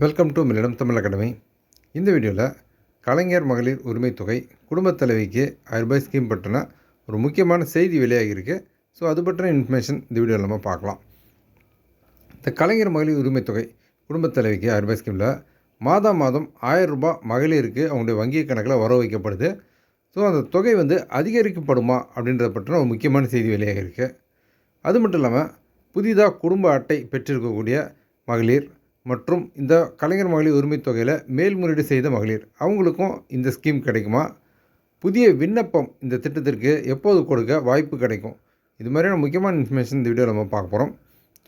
Welcome to மில்லிடம் Tamil academy. இந்த வீடியோவில் கலைஞர் மகளிர் உரிமை தொகை குடும்பத் தலைவிக்கு ஆயிரம் ரூபாய் ஸ்கீம் பற்றின ஒரு முக்கியமான செய்தி வெளியாகியிருக்கு ஸோ அது பற்றின இன்ஃபர்மேஷன் இந்த வீடியோவில் நம்ம பார்க்கலாம். இந்த கலைஞர் மகளிர் உரிமை தொகை குடும்பத் தலைவிக்கு ரூபாய் ஸ்கீமில் மாதம் மாதம் ஆயிரம் ரூபாய் மகளிருக்கு அவங்களுடைய வங்கி கணக்கில் வர வைக்கப்படுது. ஸோ அந்த தொகை வந்து அதிகரிக்கப்படுமா அப்படின்றத பற்றின ஒரு முக்கியமான செய்தி வெளியாகியிருக்கு அது மட்டும் இல்லாமல் புதிதாக குடும்ப அட்டை பெற்றிருக்கக்கூடிய மகளிர் மற்றும் இந்த கலைஞர் மகளிர் உரிமைத் தொகையில் மேல்முறையீடு செய்த மகளிர். அவங்களுக்கும் இந்த ஸ்கீம் கிடைக்குமா? புதிய விண்ணப்பம் இந்த திட்டத்திற்கு எப்போது கொடுக்க வாய்ப்பு கிடைக்கும்? இது மாதிரியான முக்கியமான இன்ஃபர்மேஷன் இந்த வீடியோவில் நம்ம பார்க்க போகிறோம்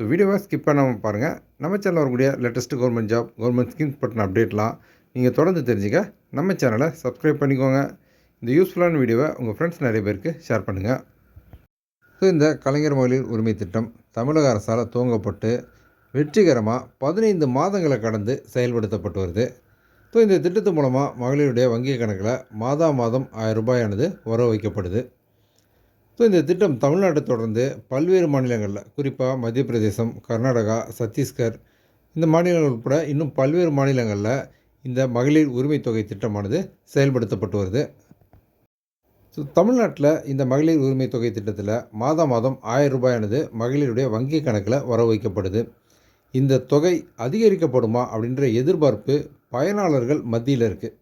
ஸோ வீடியோவை ஸ்கிப் பண்ணாமல் பாருங்கள் நம்ம சேனலில் வரக்கூடிய latest government job government schemes பற்றின அப்டேட்லாம் நீங்கள் தொடர்ந்து தெரிஞ்சுக்க நம்ம சேனலை சப்ஸ்கிரைப் பண்ணிக்கோங்க. இந்த யூஸ்ஃபுல்லான வீடியோவை உங்கள் ஃப்ரெண்ட்ஸ் நிறைய பேருக்கு ஷேர் பண்ணுங்கள் ஸோ இந்த கலைஞர் மகளிர் உரிமை திட்டம் தமிழக அரசால் துவங்கப்பட்டு வெற்றிகரமாக பதினைந்து மாதங்களை கடந்து செயல்படுத்தப்பட்டு வருது. ஸோ இந்த திட்டத்து மூலமாக மகளிருடைய வங்கி கணக்கில் மாதா மாதம் ஆயிரம் ரூபாயானது வர வைக்கப்படுது. ஸோ இந்த திட்டம் தமிழ்நாட்டை தொடர்ந்து பல்வேறு மாநிலங்களில் குறிப்பாக மத்திய பிரதேசம் கர்நாடகா சத்தீஸ்கர் இந்த மாநிலங்கள் உட்பட இன்னும் பல்வேறு மாநிலங்களில் இந்த மகளிர் உரிமை தொகை திட்டமானது செயல்படுத்தப்பட்டு வருது. ஸோ தமிழ்நாட்டில் இந்த மகளிர் உரிமை தொகை திட்டத்தில் மாதம் மாதம் ஆயிரம் ரூபாயானது மகளிருடைய வங்கி கணக்கில் வர வைக்கப்படுது. இந்த தொகை அதிகரிக்கப்படுமா அப்படின்ற எதிர்பார்ப்பு பயனாளர்கள் மத்தியில் இருக்குது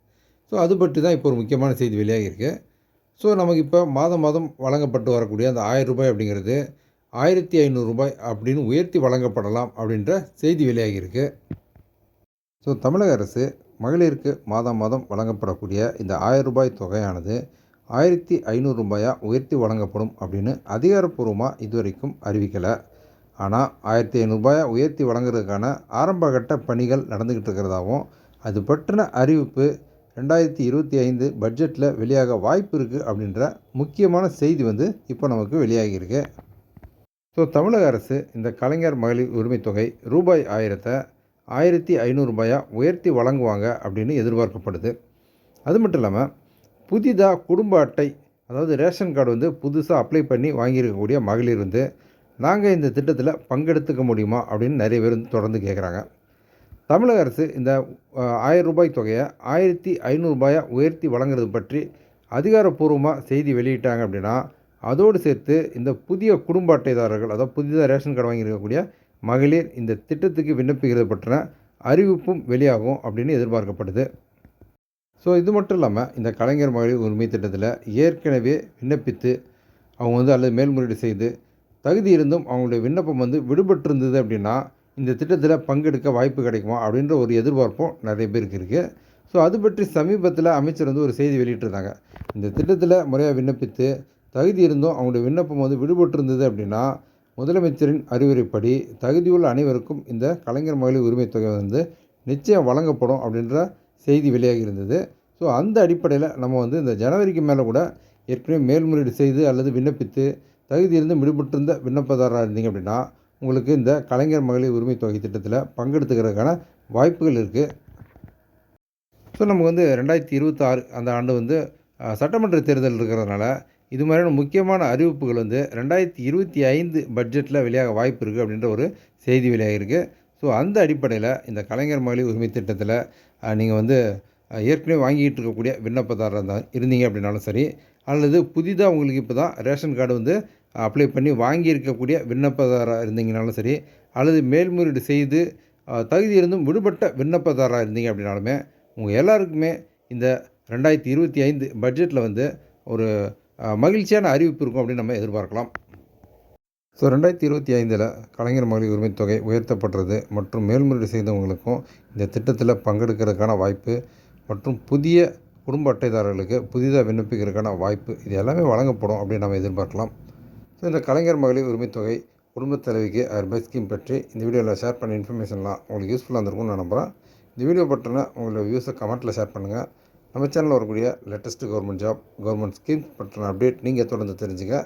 ஸோ அது பற்றி தான் இப்போ ஒரு முக்கியமான செய்தி வெளியாகியிருக்கு. ஸோ நமக்கு இப்போ மாதம் மாதம் வழங்கப்பட்டு வரக்கூடிய அந்த ஆயிரம் ரூபாய் அப்படிங்கிறது ஆயிரத்தி ஐநூறு ரூபாய் அப்படின்னு உயர்த்தி வழங்கப்படலாம் அப்படின்ற செய்தி வெளியாகியிருக்கு. ஸோ தமிழக அரசு மகளிருக்கு மாதம் மாதம் வழங்கப்படக்கூடிய இந்த ஆயிரம் ரூபாய் தொகையானது ஆயிரத்தி ஐநூறுரூபாயாக உயர்த்தி வழங்கப்படும் அப்படின்னு அதிகாரப்பூர்வமாக இதுவரைக்கும் அறிவிக்கலை. ஆனால் ஆயிரத்தி ஐநூறுபாயை உயர்த்தி வழங்குறதுக்கான ஆரம்பகட்ட பணிகள் நடந்துக்கிட்டு இருக்கிறதாகவும் அது பற்றின அறிவிப்பு ரெண்டாயிரத்தி இருபத்தி ஐந்து பட்ஜெட்டில் வெளியாக வாய்ப்பு இருக்குது அப்படின்ற முக்கியமான செய்தி வந்து இப்போ நமக்கு வெளியாகியிருக்கு. ஸோ தமிழக அரசு இந்த கலைஞர் மகளிர் உரிமை தொகை ரூபாய் ஆயிரத்தை ஆயிரத்தி ஐநூறுரூபாயாக உயர்த்தி வழங்குவாங்க அப்படின்னு எதிர்பார்க்கப்படுது. அது மட்டும் இல்லாமல் புதிதாக குடும்ப அட்டை அதாவது ரேஷன் கார்டு வந்து புதுசாக அப்ளை பண்ணி வாங்கியிருக்கக்கூடிய மகளிர் வந்து நாங்கள் இந்த திட்டத்தில் பங்கெடுத்துக்க முடியுமா அப்படின்னு நிறைய பேர் தொடர்ந்து கேட்குறாங்க தமிழக அரசு இந்த ஆயிரம் ரூபாய் தொகையை ஆயிரத்தி ஐநூறுரூபாயாக உயர்த்தி வழங்குறது பற்றி அதிகாரப்பூர்வமாக செய்தி வெளியிட்டாங்க அப்படின்னா அதோடு சேர்த்து இந்த புதிய குடும்ப அட்டைதாரர்கள் அதாவது புதிதாக ரேஷன் கார்டு வாங்கியிருக்கக்கூடிய மகளிர் இந்த திட்டத்துக்கு விண்ணப்பிக்கிறது பற்றின அறிவிப்பும் வெளியாகும் அப்படின்னு எதிர்பார்க்கப்படுது. ஸோ இது மட்டும் இல்லாமல் இந்த கலைஞர் மகளிர் உரிமை திட்டத்தில் ஏற்கனவே விண்ணப்பித்து அவங்க வந்து அல்லது மேல்முறையீடு செய்து தகுதி இருந்தும் அவங்களுடைய விண்ணப்பம் வந்து விடுபட்டிருந்தது அப்படின்னா இந்த திட்டத்தில் பங்கெடுக்க வாய்ப்பு கிடைக்குமா அப்படின்ற ஒரு எதிர்பார்ப்பும் நிறைய பேருக்கு இருக்குது ஸோ அது பற்றி சமீபத்தில் அமைச்சர் வந்து ஒரு செய்தி வெளியிட்டிருந்தாங்க. இந்த திட்டத்தில் முறையாக விண்ணப்பித்து தகுதி இருந்தும் அவங்களுடைய விண்ணப்பம் வந்து விடுபட்டிருந்தது அப்படின்னா முதலமைச்சரின் அறிவுரைப்படி தகுதியுள்ள அனைவருக்கும் இந்த கலைஞர் மகளிர் உரிமை தொகை வந்து நிச்சயம் வழங்கப்படும் அப்படின்ற செய்தி வெளியாகி இருந்தது. ஸோ அந்த அடிப்படையில் நம்ம வந்து இந்த ஜனவரிக்கு மேலே கூட ஏற்கனவே மேல்முறையீடு செய்து அல்லது விண்ணப்பித்து தகுதியிலிருந்து விடுபட்டிருந்த விண்ணப்பதாரராக இருந்தீங்க அப்படின்னா உங்களுக்கு இந்த கலைஞர் மகளிர் உரிமை தொகை திட்டத்தில் பங்கெடுத்துக்கிறதுக்கான வாய்ப்புகள் இருக்குது ஸோ நமக்கு வந்து ரெண்டாயிரத்தி இருபத்தாறு அந்த ஆண்டு வந்து சட்டமன்ற தேர்தல் இருக்கிறதுனால இது மாதிரியான முக்கியமான அறிவிப்புகள் வந்து ரெண்டாயிரத்தி இருபத்தி ஐந்து பட்ஜெட்டில் வெளியாக வாய்ப்பு இருக்குது அப்படின்ற ஒரு செய்தி வெளியாகிருக்கு ஸோ அந்த அடிப்படையில் இந்த கலைஞர் மகளிர் உரிமை திட்டத்தில் நீங்கள் வந்து ஏற்கனவே வாங்கிட்டு இருக்கக்கூடிய விண்ணப்பதாரர் தான் இருந்தீங்க அப்படின்னாலும் சரி அல்லது புதிதாக உங்களுக்கு இப்போ தான் ரேஷன் கார்டு வந்து அப்ளை பண்ணி வாங்கியிருக்கக்கூடிய விண்ணப்பதாராக இருந்தீங்கனாலும் சரி அல்லது மேல்முறையீடு செய்து தகுதி இருந்தும் விடுபட்ட விண்ணப்பதாராக இருந்தீங்க அப்படின்னாலுமே உங்கள் எல்லாருக்குமே இந்த ரெண்டாயிரத்தி இருபத்தி ஐந்து பட்ஜெட்டில் வந்து ஒரு மகிழ்ச்சியான அறிவிப்பு இருக்கும் அப்படின்னு நம்ம எதிர்பார்க்கலாம். ஸோ ரெண்டாயிரத்தி இருபத்தி ஐந்தில் கலைஞர் மகளிர் உரிமை தொகை உயர்த்தப்படுறது மற்றும் மேல்முறையீடு செய்தவங்களுக்கும் இந்த திட்டத்தில் பங்கெடுக்கிறதுக்கான வாய்ப்பு மற்றும் புதிய குடும்ப அட்டைதாரர்களுக்கு புதிதாக விண்ணப்பிக்கிறதுக்கான வாய்ப்பு இது எல்லாமே வழங்கப்படும் அப்படின்னு நம்ம எதிர்பார்க்கலாம். ஸோ இந்த கலைஞர் மகளிர் உரிமைத்தொகை குடும்பத் தலைவிக்கு ஆயிரம் ரூபாய் ஸ்கீம் பற்றி இந்த வீடியோவில் ஷேர் பண்ண இன்ஃபர்மேஷன்லாம் உங்களுக்கு யூஸ்ஃபுல்லாக இருந்திருக்கும்னு நான் நம்புகிறேன் இந்த வீடியோ பற்றின உங்களோட வியூஸை கமெண்ட்டில் ஷேர் பண்ணுங்கள் நம்ம சேனலில் வரக்கூடிய latest government job government schemes பற்றின அப்டேட் நீங்கள் தொடர்ந்து தெரிஞ்சுங்க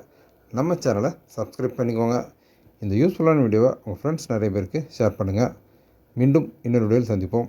நம்ம சேனலை சப்ஸ்கிரைப் பண்ணிக்கோங்க. இந்த யூஸ்ஃபுல்லான வீடியோவை உங்கள் ஃப்ரெண்ட்ஸ் நிறைய பேருக்கு ஷேர் பண்ணுங்கள் மீண்டும் இன்னொரு வீடியோவில் சந்திப்போம்.